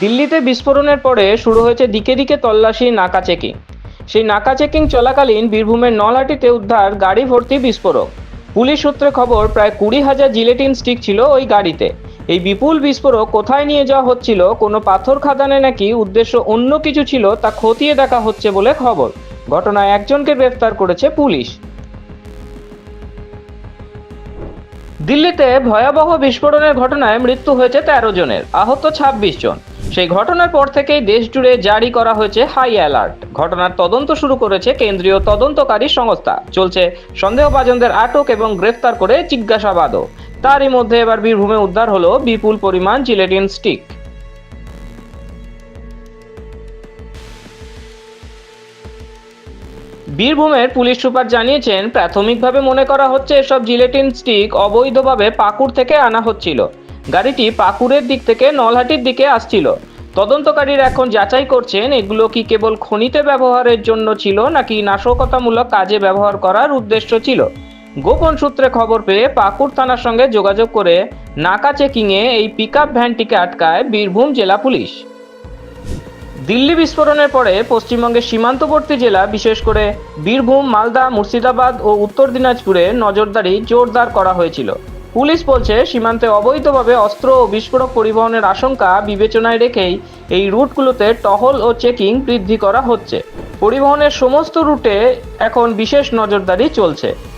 দিল্লিতে বিস্ফোরণের পরে শুরু হয়েছে দিকে দিকে তল্লাশি, নাকা চেকিং। সেই নাকা চেকিং চলাকালীন বীরভূমের নলহাটিতে উদ্ধার গাড়ি ভর্তি বিস্ফোরক। পুলিশ সূত্রে খবর, প্রায় কুড়ি হাজার জিলেটিন স্টিক ছিল ওই গাড়িতে। এই বিপুল বিস্ফোরক কোথায় নিয়ে যাওয়া হচ্ছিল, কোনো পাথর খাদানে নাকি উদ্দেশ্য অন্য কিছু ছিল তা খতিয়ে দেখা হচ্ছে বলে খবর। ঘটনায় একজনকে গ্রেফতার করেছে পুলিশ। দিল্লিতে ভয়াবহ বিস্ফোরণের ঘটনায় মৃত্যু হয়েছে তেরো জনের, আহত ছাব্বিশ জন। সেই ঘটনার পর থেকেই দেশ জুড়ে জারি করা হয়েছে হাই অ্যালার্ট। ঘটনার তদন্ত শুরু করেছে কেন্দ্রীয় তদন্তকারী সংস্থা। চলছে সন্দেহভাজনদের আটক এবং গ্রেফতার করে জিজ্ঞাসাবাদও। তারই মধ্যে এবার বীরভূমে উদ্ধার হলো বিপুল পরিমাণ জিলেটিন স্টিক। বীরভূমের পুলিশ সুপার জানিয়েছেন, প্রাথমিকভাবে মনে করা হচ্ছে এসব জিলেটিন স্টিক অবৈধভাবে পাকুড় থেকে আনা হচ্ছিল। গাড়িটি পাকুড়ের দিক থেকে নলহাটির দিকে আসছিল। তদন্তকারীরা এখন যাচাই করছেন, এগুলো কি কেবল খনিতে ব্যবহারের জন্য ছিল নাকি নাশকতামূলক কাজে ব্যবহার করার উদ্দেশ্য ছিল? গোপন সূত্রে খবর পেয়ে পাকুড় থানার সঙ্গে যোগাযোগ করে নাকা চেকিংয়ে এই পিকআপ ভ্যানটিকে আটকায় বীরভূম জেলা পুলিশ। দিল্লি বিস্ফোরণের পরে পশ্চিমবঙ্গের সীমান্তবর্তী জেলা, বিশেষ করে বীরভূম, মালদা, মুর্শিদাবাদ ও উত্তর দিনাজপুরে নজরদারি জোরদার করা হয়েছিল। পুলিশ বলছে, সীমান্তে অবৈধভাবে অস্ত্র ও বিস্ফোরক পরিবহনের আশঙ্কা বিবেচনায় রেখেই এই রুটগুলোতে টহল ও চেকিং বৃদ্ধি করা হচ্ছে। পরিবহনের সমস্ত রুটে এখন বিশেষ নজরদারি চলছে।